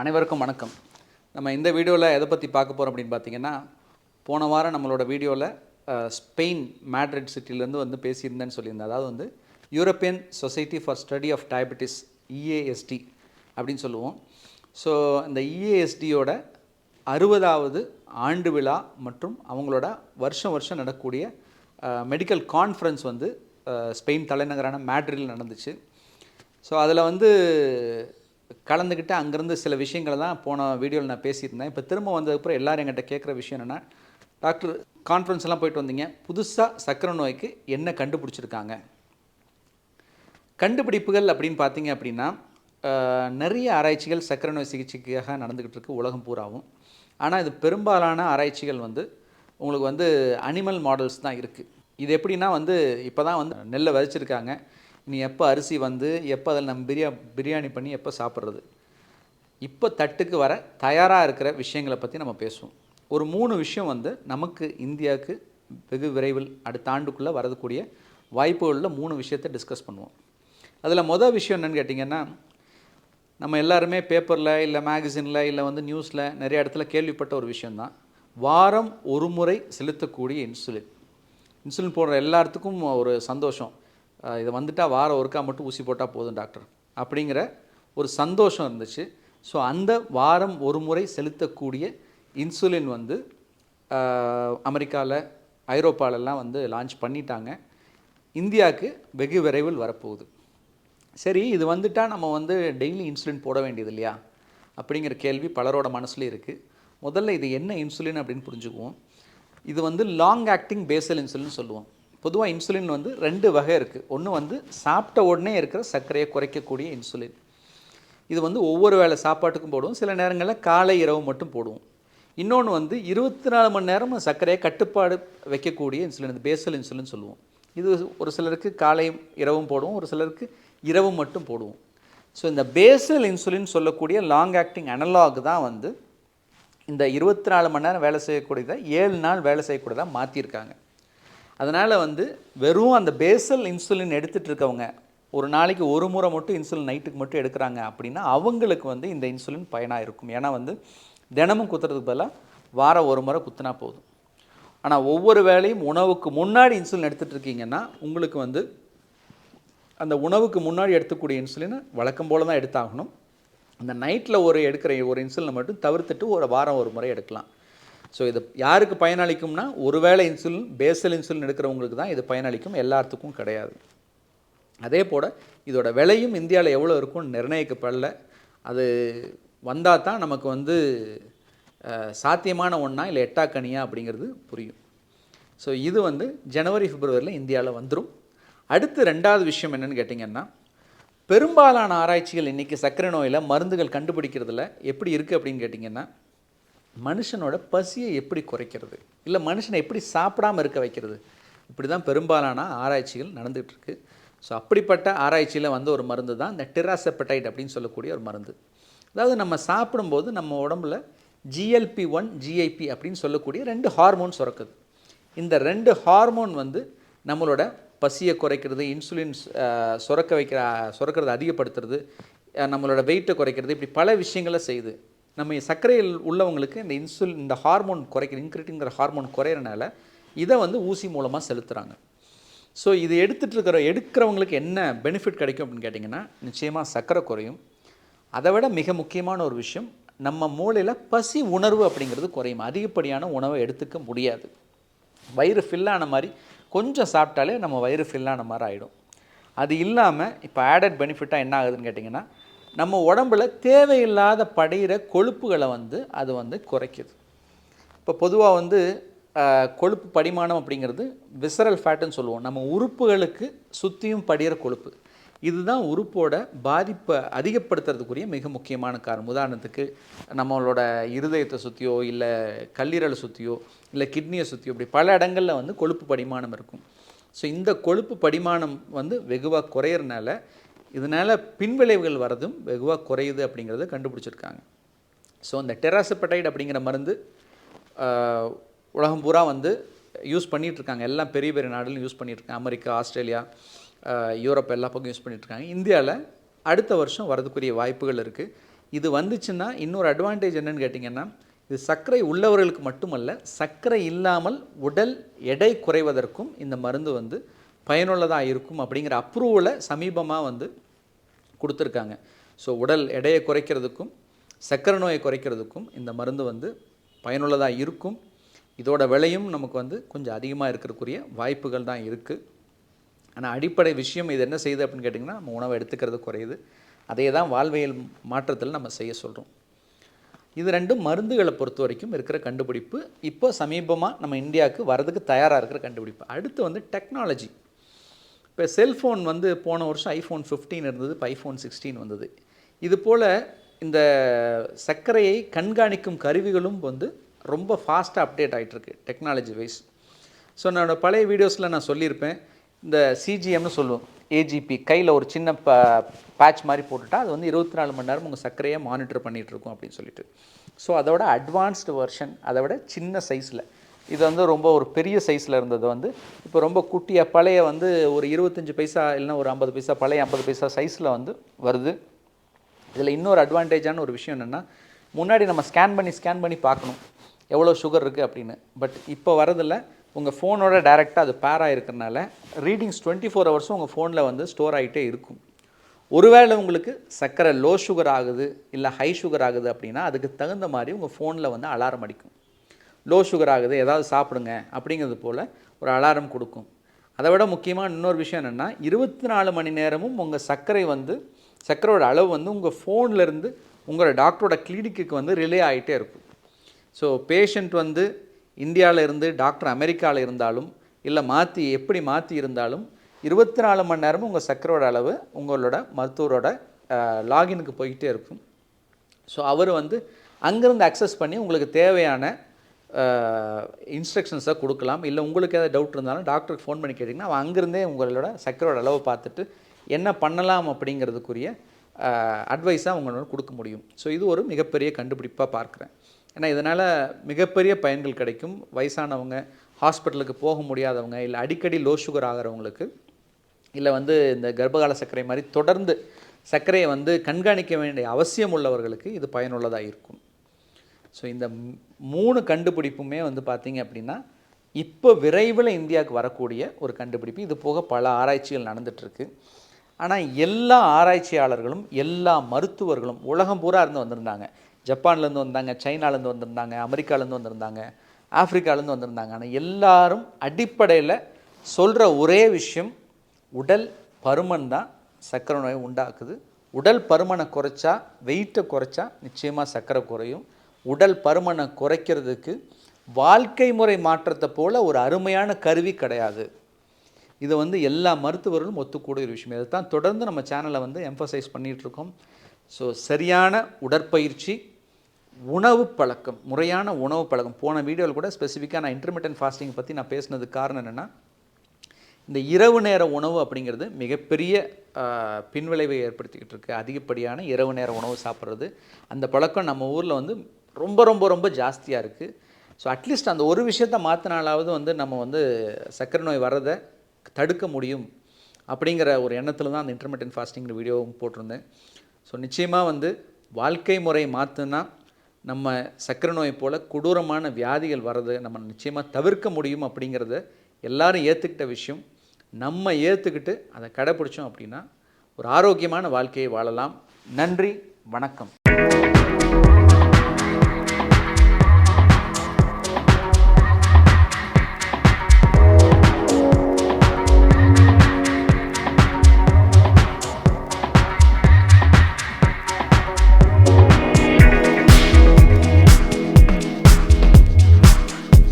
அனைவருக்கும் வணக்கம். நம்ம இந்த வீடியோவில் எதை பற்றி பார்க்க போகிறோம் அப்படின்னு பார்த்தீங்கன்னா போன வாரம் நம்மளோட வீடியோவில் ஸ்பெயின் மேட்ரிட் சிட்டிலேருந்து வந்து பேசியிருந்தேன்னு சொல்லியிருந்தேன். அதாவது வந்து European society for study of diabetes EASD அப்படின்னு சொல்லுவோம். ஸோ இந்த இஏஎஸ்டியோட அறுபதாவது ஆண்டு விழா மற்றும் அவங்களோட வருஷம் வருஷம் நடக்கக்கூடிய மெடிக்கல் கான்ஃபரன்ஸ் வந்து ஸ்பெயின் தலைநகரான மேட்ரில் நடந்துச்சு. ஸோ அதில் வந்து கலந்துக்கிட்டு அங்கேருந்து சில விஷயங்களை தான் போன வீடியோவில் நான் பேசியிருந்தேன். இப்போ திரும்ப வந்ததுக்கப்புறம் எல்லாரும் என்கிட்ட கேட்குற விஷயம் என்னென்னா டாக்டர் கான்ஃபரன்ஸ் எல்லாம் போயிட்டு வந்தீங்க. புதுசாக சர்க்கரை நோய்க்கு என்ன கண்டுபிடிச்சிருக்காங்க? கண்டுபிடிப்புகள் அப்படின்னு பார்த்தீங்க அப்படின்னா நிறைய ஆராய்ச்சிகள் சர்க்கரை நோய் சிகிச்சைக்காக நடந்துக்கிட்டு இருக்கு உலகம் பூராவும். ஆனால் இது பெரும்பாலான ஆராய்ச்சிகள் வந்து உங்களுக்கு வந்து அனிமல் மாடல்ஸ் தான் இருக்குது இது எப்படின்னா வந்து இப்போ தான் வந்து நெல்லை விதைச்சிருக்காங்க. நீ எப்போ அரிசி வந்து எப்போ அதில் நம்ம பிரியா பிரியாணி பண்ணி எப்போ சாப்பிட்றது? இப்போ தட்டுக்கு வர தயாராக இருக்கிற விஷயங்களை பற்றி நம்ம பேசுவோம். ஒரு மூணு விஷயம் வந்து நமக்கு இந்தியாவுக்கு வெகு விரைவில் அடுத்த ஆண்டுக்குள்ளே வரக்கூடிய வாய்ப்புகளில் மூணு விஷயத்தை டிஸ்கஸ் பண்ணுவோம். அதில் மொதல் விஷயம் என்னென்னு கேட்டிங்கன்னா நம்ம எல்லாருமே பேப்பரில் இல்லை மேகசினில் இல்லை வந்து நியூஸில் நிறைய இடத்துல கேள்விப்பட்ட ஒரு விஷயந்தான் வாரம் ஒரு முறை செலுத்தக்கூடிய இன்சுலின் இன்சுலின் போடுற எல்லாத்துக்கும் ஒரு சந்தோஷம். இதை வந்துட்டால் வாரம் ஒருக்கா மட்டும் ஊசி போட்டால் போதும் டாக்டர். அப்படிங்கிற ஒரு சந்தோஷம் இருந்துச்சு. ஸோ அந்த வாரம் ஒரு முறை செலுத்தக்கூடிய இன்சுலின் வந்து அமெரிக்காவில் ஐரோப்பாலெல்லாம் வந்து லான்ச் பண்ணிட்டாங்க. இந்தியாவுக்கு வெகு விரைவில் வரப்போகுது. சரி இது வந்துட்டால் நம்ம வந்து டெய்லி இன்சுலின் போட வேண்டியது இல்லையா அப்படிங்கிற கேள்வி பலரோட மனசுலேயும் இருக்குது முதல்ல இது என்ன இன்சுலின் அப்படின்னு புரிஞ்சுக்குவோம். இது வந்து லாங் ஆக்டிங் பேசல் இன்சுலின் சொல்லுவோம். பொதுவாக இன்சுலின் வந்து ரெண்டு வகை இருக்குது ஒன்று வந்து சாப்பிட்ட உடனே இருக்கிற சர்க்கரையை குறைக்கக்கூடிய இன்சுலின் இது வந்து ஒவ்வொரு வேளை சாப்பாட்டுக்கும் போடுவோம். சில நேரங்களில் காலை இரவு மட்டும் போடுவோம். இன்னொன்று வந்து இருபத்தி நாலு மணி நேரம் சர்க்கரையை கட்டுப்பாடு வைக்கக்கூடிய இன்சுலின் இந்த பேசல் இன்சுலின் சொல்லுவோம். இது ஒரு சிலருக்கு காலையும் இரவும் போடுவோம். ஒரு சிலருக்கு இரவு மட்டும் போடுவோம். ஸோ இந்த பேசல் இன்சுலின் சொல்லக்கூடிய லாங் ஆக்டிங் அனலாக் தான் வந்து இந்த இருபத்தி நாலு மணி நேரம் வேலை செய்யக்கூடியதாக ஏழு நாள் வேலை செய்யக்கூடியதாக மாற்றிருக்காங்க அதனால் வந்து வெறும் அந்த பேசல் இன்சுலின் எடுத்துகிட்டு இருக்கவங்க ஒரு நாளைக்கு ஒரு முறை மட்டும் இன்சுலின் நைட்டுக்கு மட்டும் எடுக்கிறாங்க அப்படின்னா அவங்களுக்கு வந்து இந்த இன்சுலின் பயனாக இருக்கும் ஏன்னா வந்து தினமும் குத்துறதுக்கு பதிலாக வாரம் ஒரு முறை குத்துனா போதும். ஆனால் ஒவ்வொரு வேலையும் உணவுக்கு முன்னாடி இன்சுலின் எடுத்துகிட்டு இருக்கீங்கன்னா உங்களுக்கு வந்து அந்த உணவுக்கு முன்னாடி எடுத்துக்கூடிய இன்சுலினை வழக்கம் போல தான் எடுத்தாகணும். அந்த நைட்டில் ஒரு எடுக்கிற ஒரு இன்சுலினை மட்டும் தவிர்த்துட்டு ஒரு வாரம் ஒரு முறை எடுக்கலாம். ஸோ இது யாருக்கு பயனளிக்கும்னா ஒருவேளை இன்சுலின் பேசல் இன்சுலின் எடுக்கிறவங்களுக்கு தான் இது பயனளிக்கும். எல்லாத்துக்கும் கிடையாது. அதே போல் இதோட விலையும் இந்தியாவில் எவ்வளோ இருக்கும்னு நிர்ணயிக்கப்படல. அது வந்தால் தான் நமக்கு வந்து சாத்தியமான ஒன்றா இல்லை எட்டாக்கனியா அப்படிங்கிறது புரியும். ஸோ இது வந்து ஜனவரி பிப்ரவரியில் இந்தியாவில் வந்துடும் அடுத்து ரெண்டாவது விஷயம் என்னென்னு கேட்டிங்கன்னா பெரும்பாலான ஆராய்ச்சிகள் இன்றைக்கி சர்க்கரை நோயில் மருந்துகள் கண்டுபிடிக்கிறதுல எப்படி இருக்குது அப்படின்னு கேட்டிங்கன்னா மனுஷனோட பசியை எப்படி குறைக்கிறது? இல்லை மனுஷனை எப்படி சாப்பிடாம இருக்க வைக்கிறது? இப்படி தான் பெரும்பாலான ஆராய்ச்சிகள் நடந்துகிட்ருக்கு ஸோ அப்படிப்பட்ட ஆராய்ச்சியில் வந்த ஒரு மருந்து தான் இந்த டிராசெப்படைட் அப்படின்னு சொல்லக்கூடிய ஒரு மருந்து. அதாவது நம்ம சாப்பிடும்போது நம்ம உடம்புல ஜிஎல்பி ஒன் ஜிஐபி அப்படின்னு சொல்லக்கூடிய ரெண்டு ஹார்மோன் சுரக்குது. இந்த ரெண்டு ஹார்மோன் வந்து நம்மளோட பசியை குறைக்கிறது இன்சுலின் சுரக்க வைக்கிற சுரக்கிறது அதிகப்படுத்துறது நம்மளோட வெயிட்டை குறைக்கிறது இப்படி பல விஷயங்களை செய்யுது நம்ம சர்க்கரையில் உள்ளவங்களுக்கு இந்த இன்சுல் இந்த ஹார்மோன் குறைக்கிற இன்க்ரிட்டிங்கிற ஹார்மோன் குறையிறனால இதை வந்து ஊசி மூலமாக செலுத்துகிறாங்க ஸோ இது எடுத்துகிட்டு இருக்கிற எடுக்கிறவங்களுக்கு என்ன பெனிஃபிட் கிடைக்கும் அப்படின்னு கேட்டிங்கன்னா நிச்சயமாக சர்க்கரை குறையும். அதை விட மிக முக்கியமான ஒரு விஷயம் நம்ம மூளையில் பசி உணர்வு அப்படிங்கிறது குறையும். அதிகப்படியான உணவை எடுத்துக்க முடியாது. வயிறு ஃபில்லான மாதிரி கொஞ்சம் சாப்பிட்டாலே நம்ம வயிறு ஃபில்லான மாதிரி ஆகிடும் அது இல்லாமல் இப்போ ஆடட் பெனிஃபிட்டாக என்ன ஆகுதுன்னு கேட்டிங்கன்னா நம்ம உடம்புல தேவையில்லாத படையிற கொழுப்புகளை வந்து அது வந்து குறைக்குது. இப்போ பொதுவாக வந்து கொழுப்பு படிமானம் அப்படிங்கிறது விசரல் ஃபேட்டுன்னு சொல்லுவோம். நம்ம உறுப்புகளுக்கு சுற்றியும் படிகிற கொழுப்பு. இதுதான் உறுப்போட பாதிப்பை அதிகப்படுத்துறதுக்குரிய மிக முக்கியமான காரணம். உதாரணத்துக்கு நம்மளோட இருதயத்தை சுற்றியோ இல்லை கல்லீரலை சுற்றியோ இல்லை கிட்னியை சுற்றியோ இப்படி பல இடங்களில் வந்து கொழுப்பு படிமானம் இருக்கும். ஸோ இந்த கொழுப்பு படிமானம் வந்து வெகுவாக குறையிறனால இதனால் பின்விளைவுகள் வரதும் வெகுவாக குறையுது அப்படிங்கிறத கண்டுபிடிச்சிருக்காங்க. ஸோ இந்த டெராசப்படைட் அப்படிங்கிற மருந்து உலகம் பூரா வந்து யூஸ் பண்ணிகிட்ருக்காங்க இருக்காங்க எல்லாம் பெரிய பெரிய நாடுகளும் யூஸ் பண்ணிகிட்ருக்காங்க இருக்காங்க அமெரிக்கா ஆஸ்திரேலியா யூரோப் எல்லா பக்கம் யூஸ் பண்ணிகிட்ருக்காங்க இருக்காங்க இந்தியாவில் அடுத்த வருஷம் வரதுக்குரிய வாய்ப்புகள் இருக்குது இது வந்துச்சுன்னா இன்னொரு அட்வான்டேஜ் என்னென்னு கேட்டிங்கன்னா இது சர்க்கரை உள்ளவர்களுக்கு மட்டுமல்ல சர்க்கரை இல்லாமல் உடல் எடை குறைவதற்கும் இந்த மருந்து வந்து பயனுள்ளதாக இருக்கும் அப்படிங்கிற அப்ரூவலை சமீபமாக வந்து கொடுத்துருக்காங்க. ஸோ உடல் எடையை குறைக்கிறதுக்கும் சர்க்கரை நோயை குறைக்கிறதுக்கும் இந்த மருந்து வந்து பயனுள்ளதாக இருக்கும். இதோட விலையும் நமக்கு வந்து கொஞ்சம் அதிகமாக இருக்கிறக்குரிய வாய்ப்புகள் தான் இருக்குது ஆனால் அடிப்படை விஷயம் இது என்ன செய்யுது அப்படின்னு கேட்டிங்கன்னா நம்ம உணவை எடுத்துக்கிறது குறையுது. அதே தான் வாழ்வியல் மாற்றத்தில் நம்ம செய்ய சொல்கிறோம் இது ரெண்டும் மருந்துகளை பொறுத்த வரைக்கும் இருக்கிற கண்டுபிடிப்பு. இப்போ சமீபமாக நம்ம இந்தியாவுக்கு வரதுக்கு தயாராக இருக்கிற கண்டுபிடிப்பு. அடுத்து வந்து டெக்னாலஜி. இப்போ செல்ஃபோன் வந்து போன வருஷம் ஐஃபோன் 15 இருந்தது இப்போ ஐஃபோன் சிக்ஸ்டீன் வந்தது. இது போல் இந்த சர்க்கரையை கண்காணிக்கும் கருவிகளும் வந்து ரொம்ப ஃபாஸ்ட்டாக அப்டேட் ஆகிட்டுருக்கு டெக்னாலஜி வைஸ் ஸோ என்னோடய பழைய வீடியோஸில் நான் சொல்லியிருப்பேன். இந்த சிஜிஎம்னு சொல்லுவோம் ஏஜிபி கையில் ஒரு சின்ன ப பேட்ச் மாதிரி போட்டுட்டா அது வந்து இருபத்தி நாலு மணி நேரம் உங்கள் சர்க்கரையை மானிட்டர் பண்ணிகிட்ருக்கும் அப்படின்னு சொல்லிட்டு. ஸோ அதோட அட்வான்ஸ்டு வெர்ஷன் அதை விட சின்ன சைஸில் இது வந்து ரொம்ப ஒரு பெரிய சைஸில் இருந்தது வந்து. இப்போ ரொம்ப குட்டியாக பழைய வந்து ஒரு இருபத்தஞ்சி பைசா இல்லைன்னா ஒரு ஐம்பது பைசா பழைய ஐம்பது பைசா சைஸில் வந்து வருது. இதில் இன்னொரு அட்வான்டேஜான ஒரு விஷயம் என்னென்னா முன்னாடி நம்ம ஸ்கேன் பண்ணி ஸ்கேன் பண்ணி பார்க்கணும். எவ்வளோ சுகர் இருக்குது அப்படின்னு. பட் இப்போ வரதில்ல உங்கள் ஃபோனோட டேரெக்டாக அது பேராக இருக்கிறனால ரீடிங்ஸ் டுவெண்ட்டி ஃபோர் ஹவர்ஸும் உங்கள் ஃபோனில் வந்து ஸ்டோர் ஆகிட்டே இருக்கும். ஒருவேளை உங்களுக்கு சர்க்கரை லோ சுகர் ஆகுது இல்லை ஹை சுகர் ஆகுது அப்படின்னா அதுக்கு தகுந்த மாதிரி உங்கள் ஃபோனில் வந்து அலாரம் அடிக்கும். லோ சுகர் ஆகுது ஏதாவது சாப்பிடுங்க அப்படிங்கிறது போல் ஒரு அலாரம் கொடுக்கும். அதை விட முக்கியமாக இன்னொரு விஷயம் என்னென்னா இருபத்தி நாலு மணி நேரமும் உங்கள் சர்க்கரை வந்து சர்க்கரையோட அளவு வந்து உங்கள் ஃபோன்லேருந்து உங்களோட டாக்டரோட கிளினிக்கு வந்து ரிலே ஆகிட்டே இருக்கும். ஸோ பேஷண்ட் வந்து இந்தியாவில் இருந்து டாக்டர் அமெரிக்காவில் இருந்தாலும் இல்லை மாற்றி எப்படி மாற்றி இருந்தாலும் இருபத்தி நாலு மணி நேரமும் உங்கள் சர்க்கரையோட அளவு உங்களோட மருத்துவரோட லாகினுக்கு போய்கிட்டே இருக்கும். ஸோ அவர் வந்து அங்கேருந்து அக்சஸ் பண்ணி உங்களுக்கு தேவையான இன்ஸ்ட்ரக்ஷன்ஸை கொடுக்கலாம். இல்லை உங்களுக்கு ஏதாவது டவுட் இருந்தாலும் டாக்டருக்கு ஃபோன் பண்ணி கேட்டிங்கன்னா அவன் அங்கேருந்தே உங்களோட சர்க்கரையோட அளவை பார்த்துட்டு என்ன பண்ணலாம் அப்படிங்கிறதுக்குரிய அட்வைஸாக உங்களோட கொடுக்க முடியும். ஸோ இது ஒரு மிகப்பெரிய கண்டுபிடிப்பாக பார்க்குறேன். ஏன்னா இதனால் மிகப்பெரிய பயன்கள் கிடைக்கும். வயசானவங்க ஹாஸ்பிட்டலுக்கு போக முடியாதவங்க இல்லை அடிக்கடி லோ சுகர் ஆகிறவங்களுக்கு இல்லை வந்து இந்த கர்ப்பகால சர்க்கரை மாதிரி தொடர்ந்து சர்க்கரையை வந்து கண்காணிக்க வேண்டிய அவசியம் உள்ளவர்களுக்கு இது பயனுள்ளதாக இருக்கும். ஸோ இந்த மூணு கண்டுபிடிப்புமே வந்து பார்த்தீங்க அப்படின்னா இப்போ விரைவில் இந்தியாவுக்கு வரக்கூடிய ஒரு கண்டுபிடிப்பு. இது போக பல ஆராய்ச்சிகள் நடந்துகிட்ருக்கு ஆனால் எல்லா ஆராய்ச்சியாளர்களும் எல்லா மருத்துவர்களும் உலகம் பூரா இருந்து வந்திருந்தாங்க. ஜப்பான்லேருந்து வந்தாங்க சைனாலேருந்து வந்திருந்தாங்க அமெரிக்காலேருந்து வந்திருந்தாங்க ஆப்ரிக்காலேருந்து வந்திருந்தாங்க. ஆனால் எல்லாரும் அடிப்படையில் சொல்கிற ஒரே விஷயம் உடல் பருமன் தான் சர்க்கரை நோயை உண்டாக்குது. உடல் பருமனை குறைச்சா வெயிட்டை குறைச்சா நிச்சயமாக சர்க்கரை குறையும். உடல் பருமனை குறைக்கிறதுக்கு வாழ்க்கை முறை மாற்றத்தை போல் ஒரு அருமையான கருவி கிடையாது. இதை வந்து எல்லா மருத்துவர்களும் ஒத்துக்கூடிய ஒரு விஷயம். இதை தான் தொடர்ந்து நம்ம சேனலை வந்து எம்ஃபசைஸ் பண்ணிகிட்ருக்கோம் ஸோ சரியான உடற்பயிற்சி உணவு பழக்கம் முறையான உணவு பழக்கம். போன வீடியோவில் கூட ஸ்பெசிஃபிக்காக நான் இன்டர்மீடியன் ஃபாஸ்டிங் பற்றி நான் பேசுனதுக்கு காரணம் என்னென்னா இந்த இரவு நேர உணவு அப்படிங்கிறது மிகப்பெரிய பின்விளைவை ஏற்படுத்திக்கிட்டு இருக்குது அதிகப்படியான இரவு நேர உணவு சாப்பிட்றது. அந்த பழக்கம் நம்ம ஊரில் வந்து ரொம்ப ரொம்ப ரொம்ப ஜாஸ்தியாக இருக்குது ஸோ அட்லீஸ்ட் அந்த ஒரு விஷயத்த மாற்றினாலாவது வந்து நம்ம வந்து சர்க்கரை நோய் வர்றதை தடுக்க முடியும் அப்படிங்கிற ஒரு எண்ணத்தில் தான் அந்த இன்டர்மீடியன் ஃபாஸ்டிங்கிற வீடியோவும் போட்டிருந்தேன். ஸோ நிச்சயமாக வந்து வாழ்க்கை முறை மாற்றுனா நம்ம சர்க்கரை நோய் போல் கொடூரமான வியாதிகள் வர்றது நம்ம நிச்சயமாக தவிர்க்க முடியும் அப்படிங்கிறத எல்லாரும் ஏற்றுக்கிட்ட விஷயம். நம்ம ஏற்றுக்கிட்டு அதை கடைப்பிடிச்சோம் அப்படின்னா ஒரு ஆரோக்கியமான வாழ்க்கையை வாழலாம். நன்றி வணக்கம்.